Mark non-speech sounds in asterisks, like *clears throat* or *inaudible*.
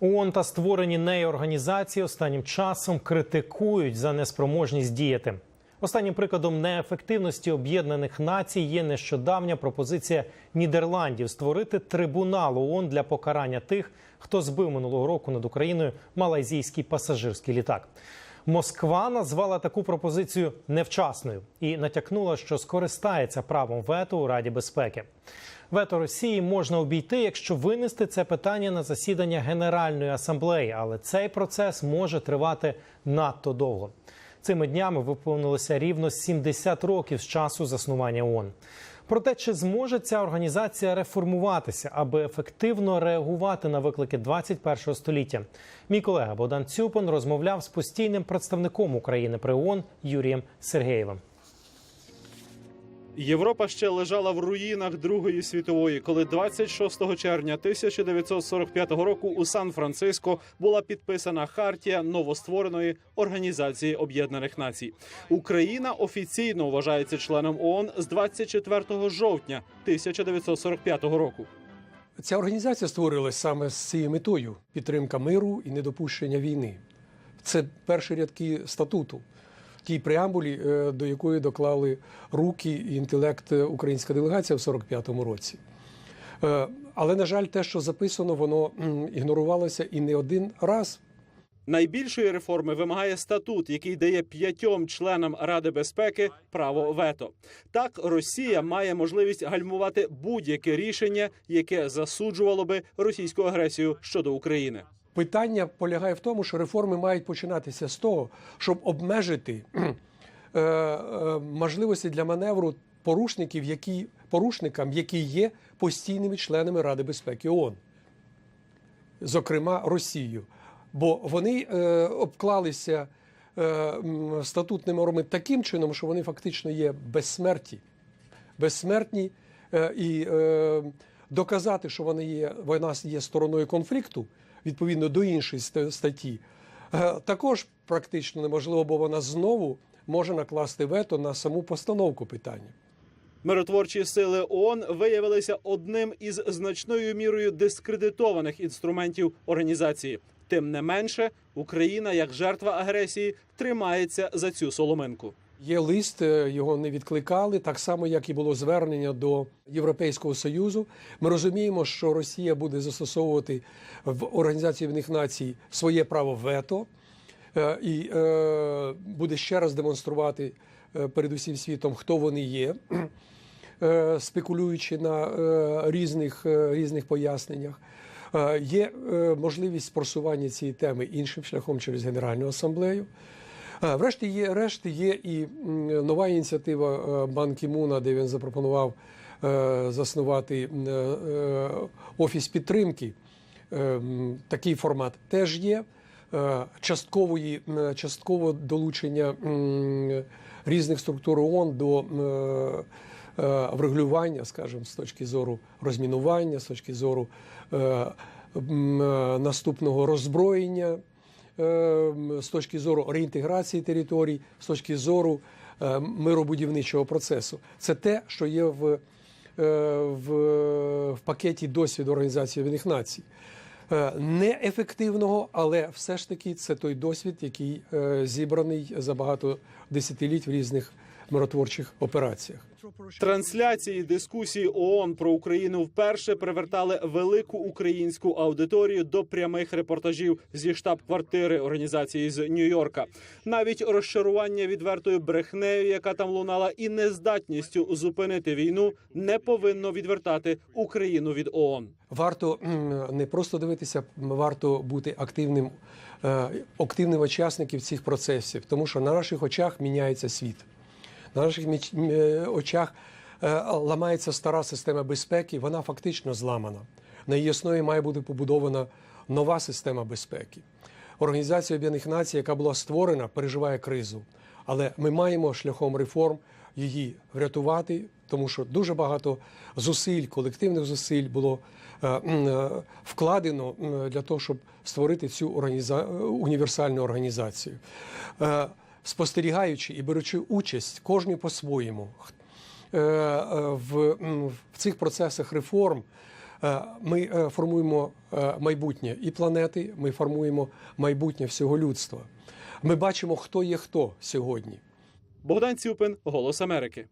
ООН та створені нею організації останнім часом критикують за неспроможність діяти. Останнім прикладом неефективності Об'єднаних Націй є нещодавня пропозиція Нідерландів створити трибунал ООН для покарання тих, хто збив минулого року над Україною малайзійський пасажирський літак. Москва назвала таку пропозицію невчасною і натякнула, що скористається правом вето у Раді безпеки. Вето Росії можна обійти, якщо винести це питання на засідання Генеральної асамблеї, але цей процес може тривати надто довго. Цими днями виповнилося рівно 70 років з часу заснування ООН. Проте, чи зможе ця організація реформуватися, аби ефективно реагувати на виклики 21 століття? Мій колега Богдан Цюпин розмовляв з постійним представником України при ООН Юрієм Сергеєвим. Європа ще лежала в руїнах Другої світової, коли 26 червня 1945 року у Сан-Франциско була підписана хартія новоствореної Організації Об'єднаних Націй. Україна офіційно вважається членом ООН з 24 жовтня 1945 року. Ця організація створилась саме з цією метою підтримка миру і недопущення війни. Це перші рядки статуту, тій преамбулі, е, до якої доклали руки і інтелект е, українська делегація в 45-му році. Е, Але, на жаль, те, що записано, воно ігнорувалося і не один раз. Найбільшої реформи вимагає статут, який дає п'ятьом членам Ради безпеки право вето. Так Росія має можливість гальмувати будь-яке рішення, яке засуджувало би російську агресію щодо України. Питання полягає в тому, що реформи мають починатися з того, щоб обмежити *clears throat* е, е, можливості для маневру порушників, які порушникам, які є постійними членами Ради безпеки ООН, зокрема Росію. Бо вони е, обклалися е, статутними нормами таким чином, що вони фактично є безсмерті. Безсмертні е, і е, доказати, що вони є, вона є стороною конфлікту відповідно до іншої статті, е, також практично неможливо, бо вона знову може накласти вето на саму постановку питання. Миротворчі сили ООН виявилися одним із значною мірою дискредитованих інструментів організації. Тим не менше, Україна, як жертва агресії, тримається за цю соломинку. Є лист, е, його не відкликали, так само як і було звернення до Європейського союзу. Ми розуміємо, що Росія буде застосовувати в Організації Об'єднаних Націй своє право вето е, і е, буде ще раз демонструвати перед усім світом, хто вони є, *clears throat* спекулюючи на різних, різних поясненнях. Є можливість просування цієї теми іншим шляхом через Генеральну асамблею. Врешті є, решті є і нова ініціатива е, Кі-муна, де він запропонував е, заснувати е, офіс підтримки. Такий формат теж є. Часткової, частково долучення різних структур ООН до врегулювання, скажімо, з точки зору розмінування, з точки зору наступного роззброєння з точки зору реінтеграції територій, з точки зору е, миробудівничого процесу. Це те, що є в, е, в, в пакеті досвіду Організації Об'єднаних Націй. Е, Неефективного, але все ж таки це той досвід, який е, зібраний за багато десятиліть в різних миротворчих операціях. Трансляції дискусії ООН про Україну вперше привертали велику українську аудиторію до прямих репортажів зі штаб-квартири організації з Нью-Йорка. Навіть розчарування відвертою брехнею, яка там лунала, і нездатністю зупинити війну, не повинно відвертати Україну від ООН. Варто не просто дивитися, варто бути активним, е, активним учасників цих процесів, тому що на наших очах міняється світ. На наших е, очах е, ламається стара система безпеки, вона фактично зламана. На її основі має бути побудована нова система безпеки. Організація Об'єднаних Націй, яка була створена, переживає кризу. Але ми маємо шляхом реформ її врятувати, тому що дуже багато зусиль, колективних зусиль було е, вкладено для того, щоб створити цю організа... універсальну організацію. Спостерігаючи і беручи участь кожні по-своєму е, е, в, цих процесах реформ, е, Ми формуємо майбутнє і планети, ми формуємо майбутнє всього людства. Ми бачимо, хто є хто сьогодні. Богдан Цюпин, Голос Америки.